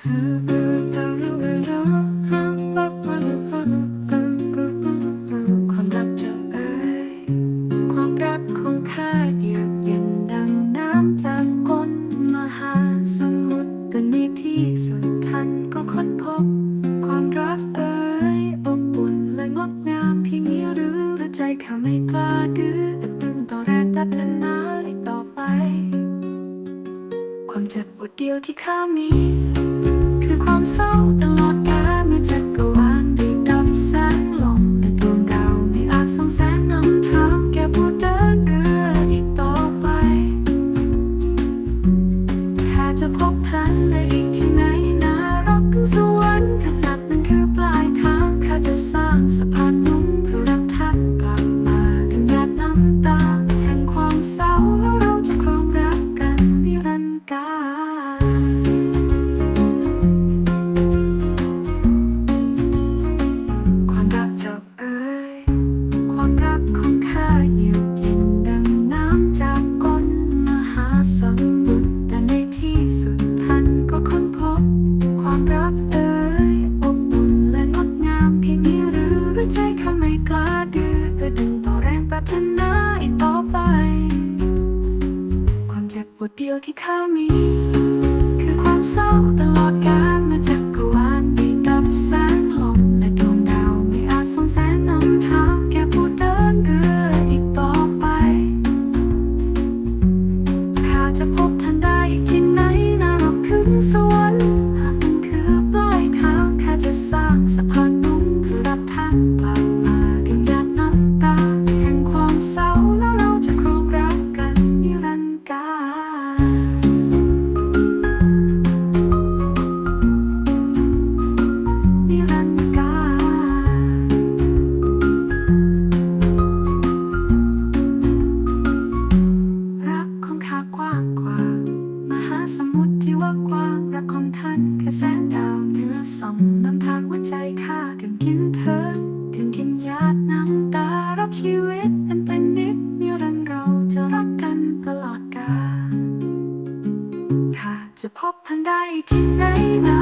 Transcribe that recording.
ความรักจะเอ่ยความรักของข้าเยือกเย็นดังน้ำจากก้นมหาสมุทรแต่ในที่สุดท่านก็ค้นพบ ความรักเอ่ยอบอุ่นและงดงามเพียงนี้หรือหรือใจข้าไม่กล้าดื้ออึดตึงต่อแรงปรารถนาอีกต่อไป ความเจ็บปวดเดียวที่ข้ามี คื ดเดียวที่ข้ามี คือความเศร้าตลอดกาลเมื่อจากกวาลได้ดับแสงลมและดวงดาวไม่อาจส่องแสงนำทางแก่ผู้เดินเรืออีกต่อไป ข้าจะพบท่านได้ คือแสงดาวเหนือส่องนำทางหัวใจข้าถึงกินเธอถึงกินยาดน้ำตารับชีวิตอันเป็นนิดนิรันดร์เราจะรักกันตลอดกาลข้าจะพบท่านได้ที่ไหนนา